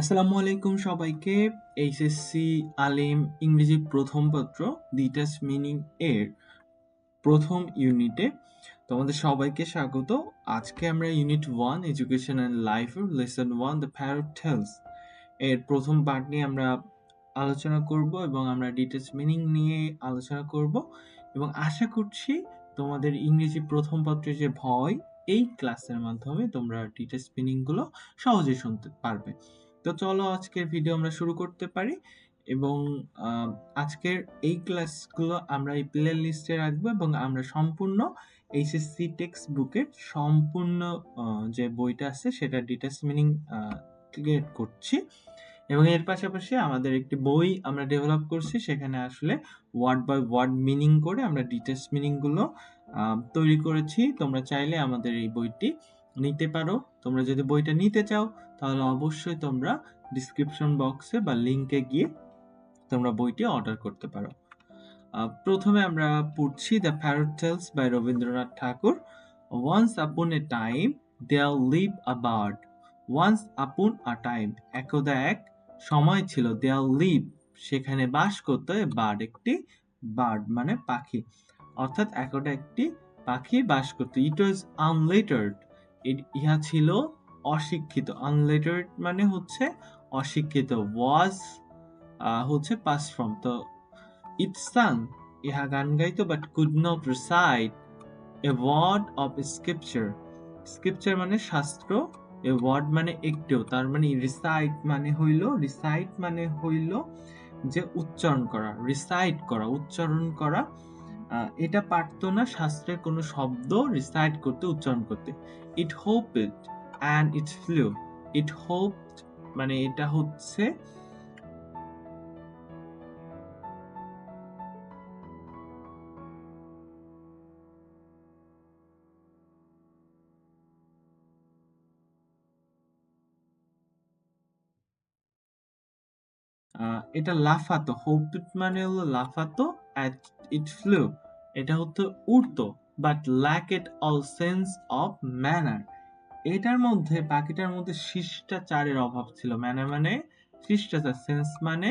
আসসালামু আলাইকুম সবাইকে। এইচএসসি আলিম ইংরেজি প্রথম পত্র দিটাস মিনিং এর প্রথম ইউনিটে তোমাদের সবাইকে স্বাগত। আজকে আমরা unit one, education and life lesson one, the parrot tells এর প্রথম পার্ট নিয়ে আমরা আলোচনা করব এবং আমরা ডিটেলস মিনিং নিয়ে আলোচনা করব। এবং আশা করছি তোমাদের ইংরেজি প্রথম পত্রের যে ভয়, এই ক্লাসের মাধ্যমে তোমরা ডিটেলস মিনিংগুলো সহজেই শুনতে পারবে। তো চলো আজকের ভিডিও আমরা শুরু করতে পারি এবং আজকের এই ক্লাসগুলো আমরা এই প্লে লিস্টে রাখব এবং আমরা সম্পূর্ণ এইচএসসি টেক্সট বুকের সম্পূর্ণ যে বইটা আছে সেটা ডিটেলস মিনিং ক্রিয়েট করছি এবং এর পাশাপাশি আমাদের একটি বই আমরা ডেভেলপ করছি সেখানে আসলে ওয়ার্ড বাই ওয়ার্ড মিনিং করে আমরা ডিটেলস মিনিংগুলো তৈরি করেছি। তোমরা চাইলে আমাদের এই বইটি নিতে পারো। তোমরা যদি বইটা নিতে চাও তাহলে অবশ্যই তোমরা ডিসক্রিপশন বক্সে বা লিঙ্কে গিয়ে তোমরা বইটি অর্ডার করতে পারো। প্রথমে আমরা পড়ছি the parrot tells by Rabindranath Thakur. Once upon a time there live a bird once upon a time একদা এক সময় ছিল। দেয়াল লিভ সেখানে বাস করতো বার্ড একটি বার্ড মানে পাখি। অর্থাৎ একদা একটি পাখি বাস করতো। ইট ওয়াজ আনলেটার্ড ইহা ছিল অশিক্ষিত আনলেটার্ড মানে হচ্ছে অশিক্ষিত ওয়াজ হচ্ছে পাস ফ্রম তো ইট সাং ইহা গান গাইতো but could not recite a word of scripture scripture মানে শাস্ত্র এ ওয়ার্ড মানে একটিও, তার মানে রিসাইট মানে হইল রিসাইট মানে হইল যে উচ্চারণ করা রিসাইট করা, উচ্চারণ করা এটা পারতো না শাস্ত্রের কোনো শব্দ রিসাইট করতে, উচ্চারণ করতে। It hop it and it flew it hop মানে এটা হচ্ছে এটা লাফাতো হোপ ইট মানে হলো লাফাতো অ্যাট ইট ফ্লু এটা হচ্ছে উড়তো but lack it all sense of manner এটার মধ্যে পাখিটার মধ্যে শিষ্টাচারের অভাব ছিল। মানে মানে শিষ্টাচার সেন্স মানে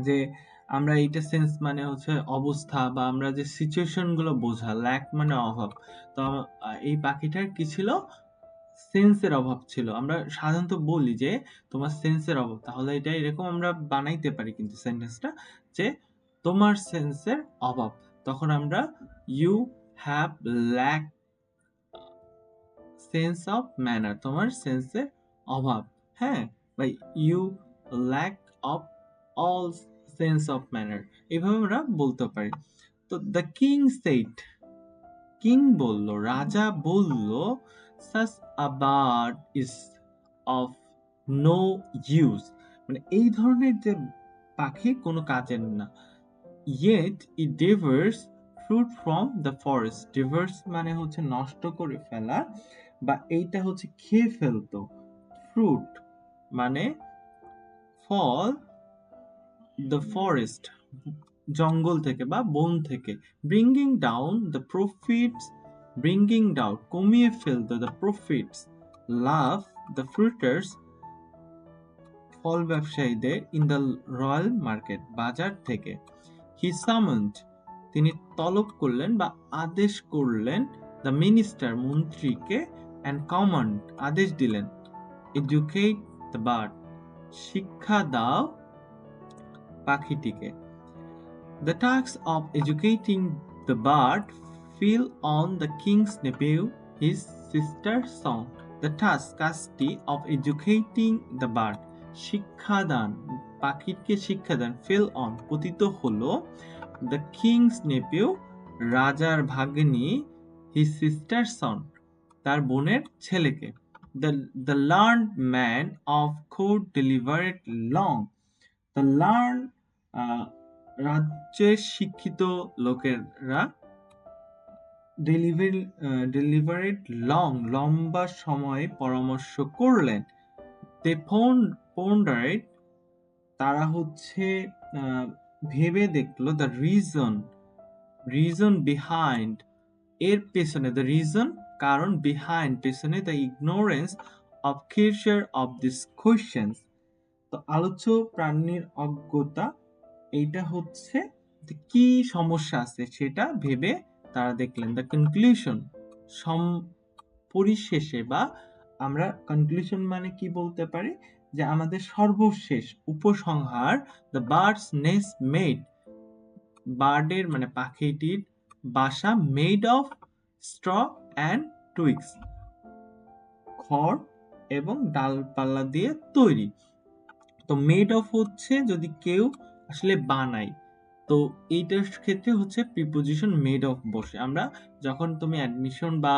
যে আমরা এইটা সেন্স মানে হচ্ছে অবস্থা বা আমরা যে সিচুয়েশনগুলো বোঝা ল্যাক মানে অভাব। তো এই পাখিটার কি ছিল? সেন্সের অভাব ছিল। আমরা সাধারণত বলি যে, তোমার সেন্সের অভাব, তাহলে এটা এরকম আমরা বানাইতে পারি কিন্তু সেন্টেন্সটা যে তোমার সেন্সের অভাব। তখন আমরা you have lack sense of manner তোমার সেন্সের অভাব। হ্যাঁ বা you lack of all sense of manner এভাবে আমরা বলতে পারি। তো দ্য কিং সেইট কিং বলল, রাজা বলল such a bird is of no use মানে এই ধরনের যে পাখি কোনো কাজের না। Yet it devours fruit from the forest devours মানে হচ্ছে নষ্ট করে ফেলা। বা এইটা হচ্ছে খেয়ে ফেলতো। ফ্রুট মানে ফল দ্য ফরেস্ট জঙ্গল থেকে বা বন থেকে। Bringing down the profits bringing down কমিয়ে ফেলতো দ্য প্রফিটস লাভ দ্য ফ্রুটার্স ফল ব্যবসায়ীদের ইন দ্য রয়্যাল মার্কেট বাজার থেকে। হি সামন্ড তিনি তলব করলেন বা আদেশ করলেন দ্য মিনিস্টার মন্ত্রীকে অ্যান্ড কমান্ড আদেশ দিলেন। এডুকেট দ্য বার্ড শিক্ষা দাও পাখিটিকে। The task of educating the bird fell on the king's nephew his sister son the task কাজটি অফ এডুকেটিং দ্য বার্ড শিক্ষাদান পাখিকে শিক্ষাদান ফিল অন পতিত হল দ্য কিংস নেপেউ রাজার ভাগ্নি হিজ সিস্টার সন্ট তার বোনের ছেলেকে। The the learned man of court delivered long the learned রাজ্যের শিক্ষিত লোকেরা ডেলিভারি ডেলিভারেড লং লম্বা সময় পরামর্শ করলেন। দে ফোন পন্ডারেড তারা হচ্ছে আহ, ভেবে দেখল দ্য রিজন রিজন বিহাইন্ড এর পেছনে দ্য রিজন কারণ বিহাইন্ড পেছনে the ignorance of creature of this questions. তো আলোচ্য প্রাণীর অজ্ঞতা, এইটা হচ্ছে কি সমস্যা আছে সেটা ভেবে তারা দেখলেন। দ্য কনক্লুশন সম পরিশেষে বা আমরা কনক্লুশন মানে কি বলতে পারি? যে আমাদের সর্বশেষ উপসংহার দ্য বার্ডস নেস মেড বার্ডের মানে পাখিটির বাসা made of straw and twigs খড় এবং ডালপালা দিয়ে তৈরি। তো মেড অফ হচ্ছে যদি কেউ আসলে বানায়, তো এইটার ক্ষেত্রে হচ্ছে প্রিপোজিশন মেড অফ বসে। আমরা যখন তুমি অ্যাডমিশন বা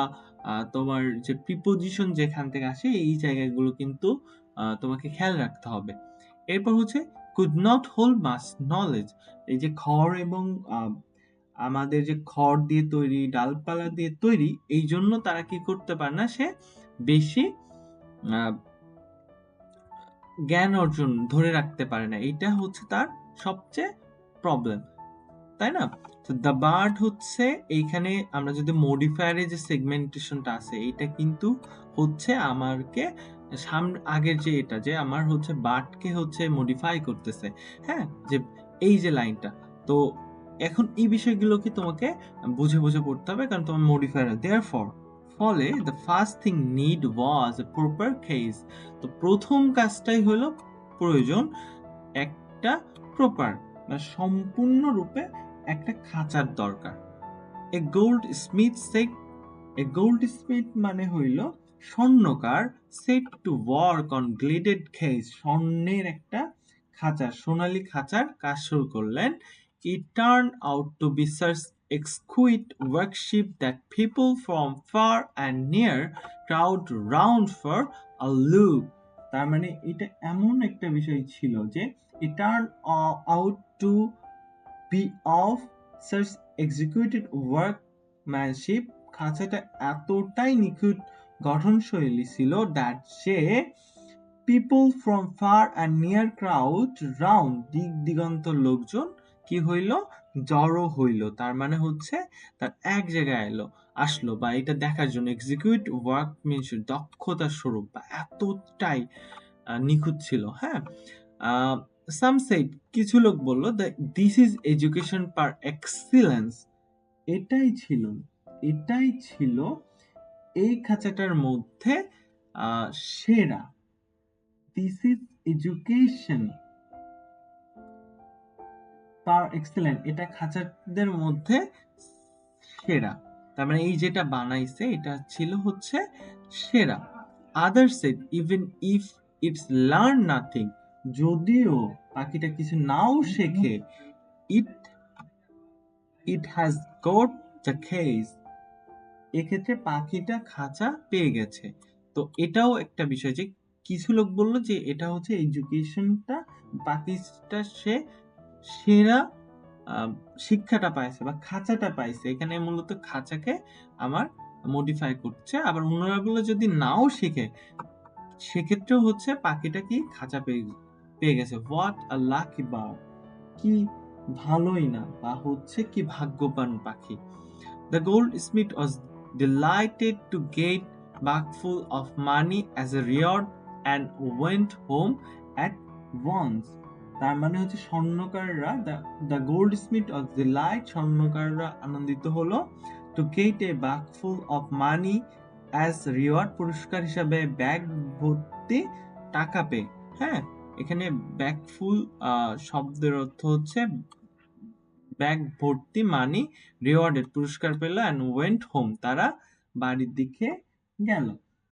তোমার যে প্রিপোজিশন যেখান থেকে আসে, এই জায়গাগুলো কিন্তু তোমাকে খেয়াল রাখতে হবে। এরপর হচ্ছে could not hold much knowledge এই যে খড় এবং আমাদের যে খড় দিয়ে তৈরি, ডালপালা দিয়ে তৈরি, এই জন্য তারা কি করতে পারে না? সে বেশি জ্ঞান অর্জন ধরে রাখতে পারে না। এটা হচ্ছে তার সবচেয়ে প্রবলেম তাই না? তো দ্য বার্ড হচ্ছে এইখানে আমরা যদি মডিফায়ারে যে সেগমেন্টেশনটা আছে এটা কিন্তু হচ্ছে আমারকে সামনে আগের যে এটা, যে আমার হচ্ছে বার্ডকে হচ্ছে মডিফাই করতেছে হ্যাঁ? যে এই যে লাইনটা তো এখন এই বিষয়গুলো কি তোমাকে বুঝে বুঝে পড়তে হবে, কারণ তোমার মডিফায়ার দেয়ার ফর ফলে the first thing need was a proper cage তো প্রথম কাজটাই হলো প্রয়োজন একটা প্রপার মানে সম্পূর্ণরূপে একটা খাঁচার দরকার। A goldsmith set a goldsmith মানে হইল স্বর্ণকার set to work on gilded cage স্বর্ণের একটা খাঁচা, সোনালী খাঁচার কাজ শুরু করলেন। It turn out to be search exquisite workshop that people from far and near crowd round for a look তার মানে এটা এমন একটা বিষয় ছিল যে it turned out to be of such executed workmanship খাঁচাটা এতটাই নিখুঁত গঠনশৈলী ছিল that say people from far and near crowd round দিক দিগন্ত লোকজন কি হইল? জড়ো হইল। তার মানে হচ্ছে তার এক জায়গায় এলো, আসলো বা এটা দেখার জন্য এক্সিকিউট ওয়ার্ক মিনস দক্ষতার স্বরূপ বা এতটাই নিখুঁত ছিল হ্যাঁ? সাম কিছু লোক বলল this is education par excellence এটাই ছিল এটাই ছিল এই খাঁচাটার মধ্যে সেরা। This is education par excellent, এটা খাঁচাদের মধ্যে সেরা। তার মানে এই যেটা বানাইছে, এটা ছিল হচ্ছে সেরা। Other even if it's learn nothing যদিও পাখিটা কিছু নাও শেখে it it has got the cage এক্ষেত্রে পাখিটা খাঁচা পেয়ে গেছে। তো এটাও একটা বিষয় যে, কিছু লোক বলল যে, এটা হচ্ছে এডুকেশনটা পাখিটা সে সেরা শিক্ষাটা পাইছে বা খাঁচাটা পাইছে। এখানে মূলত খাঁচাকে আমার মডিফাই করছে। আবার অন্যরা বলে যদি নাও শিখে, সেক্ষেত্রেও হচ্ছে পাখিটা কি খাঁচা পেয়ে পেয়ে গেছে। হোয়াট আ লাকি বার্ড কি ভালোই না, বা হচ্ছে কি ভাগ্যবান পাখি। The goldsmith was delighted to get bagful of money as a reward and went home at once তার মানে হচ্ছে স্বর্ণকাররা the goldsmith of the light স্বর্ণকাররা আনন্দিত হলো। To get a bagful of money as reward পুরস্কার হিসাবে ব্যাগ ভর্তি টাকা pay হ্যাঁ এখানে ব্যাগ ফুল শব্দের অর্থ হচ্ছে ব্যাগ ভর্তি মানি রিওয়ার্ডেড পুরস্কার পেল অ্যান্ড ওয়েন্ট হোম তারা বাড়ির দিকে গেল।